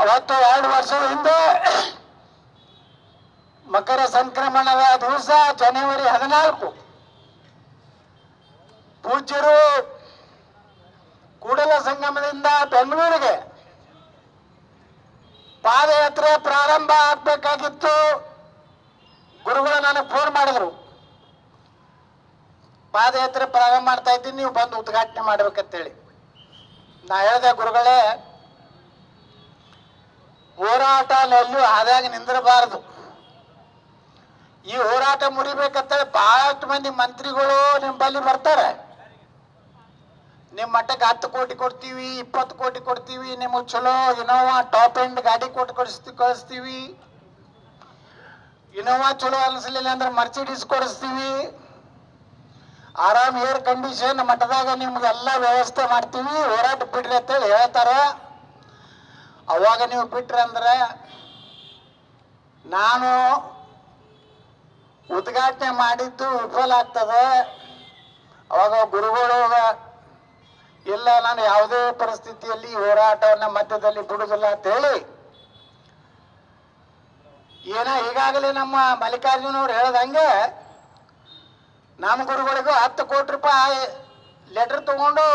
ಅವತ್ತು ಎರಡು ವರ್ಷದ ಹಿಂದೆ ಮಕರ ಸಂಕ್ರಮಣದ ದಿವಸ ಜನವರಿ ಹದಿನಾಲ್ಕು. ಪೂಜ್ಯರು ಕೂಡಲ ಸಂಗಮದಿಂದ ಬೆಂಗಳೂರಿಗೆ ಪಾದಯಾತ್ರೆ ಪ್ರಾರಂಭ ಆಗ್ಬೇಕಾಗಿತ್ತು. ಗುರುಗಳು ನನಗೆ ಫೋನ್ ಮಾಡಿದ್ರು. ಪಾದಯಾತ್ರೆ ಪ್ರಾರಂಭ ಮಾಡ್ತಾ ಇದ್ದೀನಿ, ನೀವು ಬಂದು ಉದ್ಘಾಟನೆ ಮಾಡ್ಬೇಕಂತೇಳಿ. ನಾ ಹೇಳಿದೆ, ಗುರುಗಳೇ ಹೋರಾಟ ಅಲ್ಲೂ ಆದಾಗ ನಿಂದಿರಬಾರದು. ಈ ಹೋರಾಟ ಮುರಿಬೇಕಂತೇಳಿ ಬಹಳಷ್ಟು ಮಂದಿ ಮಂತ್ರಿಗಳು ಬಳಿ ಬರ್ತಾರೆ. ನಿಮ್ಮ ಮಟ್ಟಕ್ಕೆ ಹತ್ತು ಕೋಟಿ ಕೊಡ್ತೀವಿ, ಇಪ್ಪತ್ತು ಕೋಟಿ ಕೊಡ್ತೀವಿ, ನಿಮಗೆ ಚಲೋ ಇನೋವಾ ಟಾಪ್ ಎಂಡ್ ಗಾಡಿ ಕೊಟ್ಟು ಕಳಿಸ್ತೀವಿ ಕಳಿಸ್ತೀವಿ. ಇನೋವಾ ಚಲೋ ಅನಿಸ್ಲಿಲ್ಲ ಅಂದ್ರೆ ಮರ್ಸಿಡೀಸ್ ಕೊಡಿಸ್ತೀವಿ. ಆರಾಮ್ ಏರ್ ಕಂಡೀಷನ್ ಮಠದಾಗ ನಿಮ್ಗೆಲ್ಲ ವ್ಯವಸ್ಥೆ ಮಾಡ್ತೀವಿ. ಹೋರಾಟ ಬಿಡ್ರಿ ಅಂತೇಳಿ ಹೇಳ್ತಾರ. ಅವಾಗ ನೀವು ಬಿಟ್ರಂದ್ರೆ ನಾನು ಉದ್ಘಾಟನೆ ಮಾಡಿದ್ದು ವಿಫಲ ಆಗ್ತದೆ. ಅವಾಗ ಗುರುಗಳು ಇಲ್ಲ, ನಾನು ಯಾವುದೇ ಪರಿಸ್ಥಿತಿಯಲ್ಲಿ ಹೋರಾಟವನ್ನ ಮಧ್ಯದಲ್ಲಿ ಬಿಡುದಿಲ್ಲ ಅಂತ ಹೇಳಿ. ಏನ ಈಗಾಗಲೇ ನಮ್ಮ ಮಲ್ಲಿಕಾರ್ಜುನ ಅವ್ರು ಹೇಳ್ದಂಗೆ ನಮ್ಮ ಗುರುಗಳಿಗೂ ಹತ್ತು ಕೋಟಿ ರೂಪಾಯಿ ಲೆಟರ್ ತಗೊಂಡು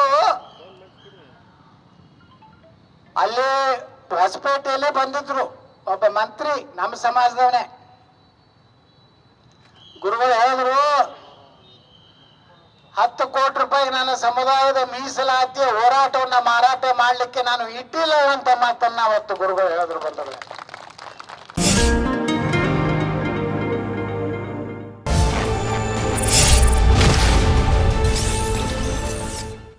ಅಲ್ಲಿ ಹೊಸಪೇಟೆಯಲ್ಲೇ ಬಂದಿದ್ರು. ಒಬ್ಬ ಮಂತ್ರಿ ನಮ್ಮ ಸಮಾಜದವನೇ. ಗುರುಗಳು ಹೇಳಿದ್ರು, ಹತ್ತು ಕೋಟಿ ರೂಪಾಯಿ ನನ್ನ ಸಮುದಾಯದ ಮೀಸಲಾತಿಯ ಹೋರಾಟವನ್ನ ಮಾರಾಟ ಮಾಡಲಿಕ್ಕೆ ನಾನು ಇಟ್ಟಿಲ್ಲ ಅಂತ ಮಾತನ್ನ ಅವತ್ತು ಗುರುಗಳು ಹೇಳಿದ್ರು ಬಂದರು